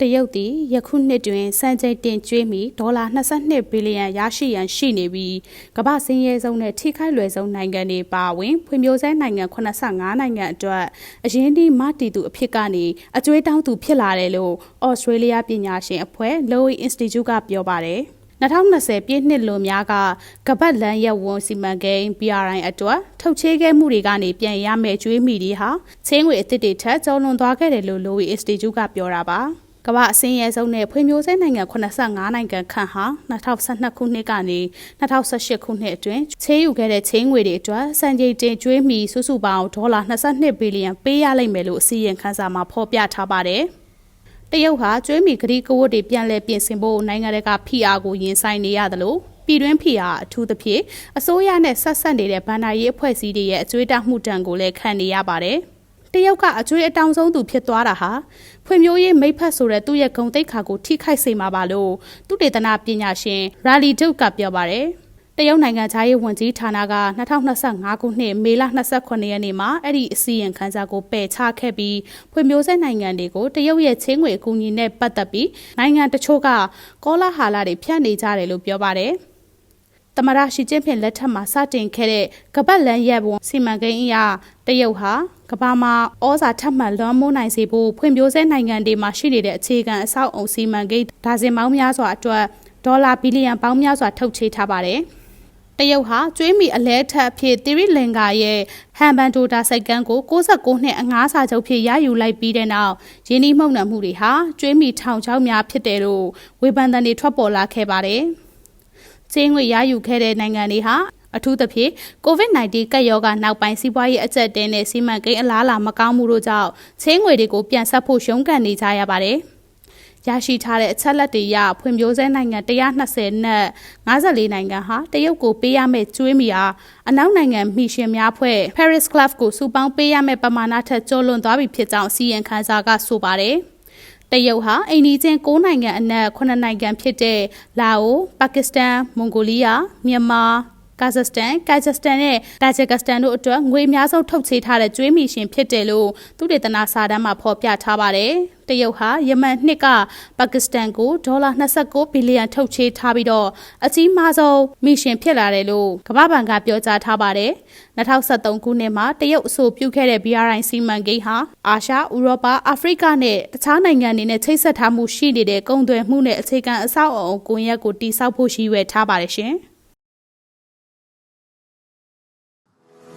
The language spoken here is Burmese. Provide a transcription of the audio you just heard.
တရုတ်သည်ယခုနှစ်တွင်စံချိန်တင်ကျွေးမီဒေါ်လာ22ဘီလီယံရရှိရန်ရှိနေပြီးကမ္ဘာစင်းရဲဆုံးနဲ့ထိခိုက်လွယ်ဆုံးနိုင်ငံတွေပါဝင်ဖွံ့ဖြိုးဆဲနိုင်ငံ85နိုင်ငံအတွက်အရင်းနှီးမတည်သူအဖြစ်ကနေအကျွေးတောင်းသူဖြစ်လာတယ်လို့ဩစတြေးလျပညာရှင်အဖွဲ့ Lowy Institute ကပြောပါတယ်2020ပြည့်နှစ်လိုများကကပတ်လန်ရက်ဝန်စီမံကိန်း BRI အတွက်ထုတ်ချေးခဲ့မှုတွေကနေပြန်ရမယ့်ကျွေးမီတွေဟာချင်းငွေအသစ်တွေထက်ကျော်လွန်သွားခဲ့တယ်လို့ Lowy Institute ကပြောတာပါ ကမ္ဘာအစင်းရဲဆုံးနဲ့ဖွံ့ဖြိုးဆဲနိုင်ငံ85နိုင်ငံခန့်ဟာ2012ခုနှစ်ကနေ2018ခုနှစ်အတွင်းချေးယူခဲ့တဲ့ချင်းငွေတွေအတွက်စံချိန်တင်ကျွေးမီစုစုပေါင်းဒေါ်လာ22ဘီလီယံပေးရလိမ့်မယ်လို့အစည်းအဝေးခန်းစာမှာဖော်ပြထားပါတယ်။တရုတ်ဟာကျွေးမီဂရီကဝတ်တွေပြန်လည်ပြင်ဆင်ဖို့နိုင်ငံတကာဖိအားကိုရင်ဆိုင်နေရတယ်လို့ပြည်တွင်းဖိအားအထူးသဖြင့်အစိုးရနဲ့ဆက်ဆက်နေတဲ့ဗန်နာရေးအဖွဲ့အစည်းတွေရဲ့အကျွေးတောက်မှုတံကိုလည်းခံနေရပါတယ်။ တရုတ်ကအကျွေးအတောင်ဆုံးသူဖြစ်သွားတာဟာဖွံ့ဖြိုးရေးမိဖက်ဆိုတဲ့သူ့ရဲ့ဂုံတိတ်ခါကိုထိခိုက်စေမှာပါလို့သူတေသနာပညာရှင်ရာလီဒုတ်ကပြောပါတယ်တရုတ်နိုင်ငံသားရေးဝန်ကြီးဌာနက2025ခုနှစ်မေလ29ရက်နေ့မှာအဲ့ဒီအစည်းအဝေးခန်းစာကိုပယ်ချခဲ့ပြီးဖွံ့ဖြိုးဆဲနိုင်ငံတွေကိုတရုတ်ရဲ့ချင်းငွေအကူအညီနဲ့ပတ်သက်ပြီးနိုင်ငံတချို့ကကောလာဟာလာတွေဖြန့်နေကြတယ်လို့ပြောပါတယ်။သမရရှိချင်းဖြင့်လက်ထက်မှာစတင်ခဲ့တဲ့ကပတ်လန်ရက်ဝန်စီမံကိန်းအရတရုတ်ဟာ ကမ္ဘာမှာဩဇာထပ်မံလွှမ်းမိုးနိုင်စေဖို့ဖွံ့ဖြိုးဆဲနိုင်ငံတွေမှာရှိနေတဲ့အခြေခံအဆောက်အုံစီမံကိန်းဒါဇင်ပေါင်းများစွာအတွက်ဒေါ်လာဘီလီယံပေါင်းများစွာထုတ်ချေထားပါတယ်။တရုတ်ဟာကျွေးမီအလဲထက်အဖြစ်သီရိလင်္ကာရဲ့ဟန်ဘန်ဒိုတာစိတ်ကန်းကို69နှစ်အငားစာချုပ်ဖြစ်ရယူလိုက်ပြီးတဲ့နောက်ရင်းနှီးမှုန့်နှံမှုတွေဟာကျွေးမီထောင်ချောင်းများဖြစ်တယ်လို့ဝေဖန်သံတွေထွက်ပေါ်လာခဲ့ပါတယ်။ချင်းငွေရယူခဲ့တဲ့နိုင်ငံတွေဟာ အထူးသဖြင့် COVID-19 ကပ်ရောဂါနောက်ပိုင်းစီးပွားရေးအကျပ်တဲနဲ့စီမံကိန်းအလားအလာမကောင်းမှုတို့ကြောင့်ချင်းငွေတွေကိုပြန်ဆက်ဖို့ရှုံးကန်နေကြရပါတယ်။ရရှိထားတဲ့အချက်လက်တွေအရဖွံ့ဖြိုးဆဲနိုင်ငံ120နဲ့54နိုင်ငံဟာတရုတ်ကိုပေးရမယ့်ကျွေးမီအားအနောက်နိုင်ငံမိရှင်များဖွဲ့ Paris Club ကိုစုပေါင်းပေးရမယ့်ပမာဏထက်ကျော်လွန်သွားပြီဖြစ်ကြောင်းစီရင်ခန်းစာကဆိုပါတယ်။တရုတ်ဟာအိန္ဒိချင်း၉နိုင်ငံအနက်9နိုင်ငံဖြစ်တဲ့လာအိုပါကစ္စတန်မွန်ဂိုလီးယားမြန်မာ ကာဇက်စတန်ကာဇက်စတန်နဲ့တာဂျက်ကစတန်တို့အတွက်ငွေအများဆုံးထုတ်ချေထားတဲ့ကျွေးမီရှင်ဖြစ်တယ်လို့သူတေသနာစာတမ်းမှာဖော်ပြထားပါတယ်။တရုတ်ဟာယမန်နှစ်ကပါကစ္စတန်ကိုဒေါ်လာ29ဘီလီယံထုတ်ချေထားပြီးတော့အကြီးမားဆုံးမီရှင်ဖြစ်လာတယ်လို့ကမ္ဘာ့ဘဏ်ကပြောကြားထားပါတယ်။2023ခုနှစ်မှာတရုတ်အဆိုပြုခဲ့တဲ့ BRI စီမံကိန်းဟာအာရှ၊ဥရောပ၊အာဖရိကနဲ့တခြားနိုင်ငံတွေနဲ့ချိတ်ဆက်ထားမှုရှိနေတဲ့ကုန်သွယ်မှုနဲ့အခြေခံအဆောက်အအုံကွန်ရက်ကိုတည်ဆောက်ဖို့ရည်ရွယ်ထားပါတယ်ရှင်။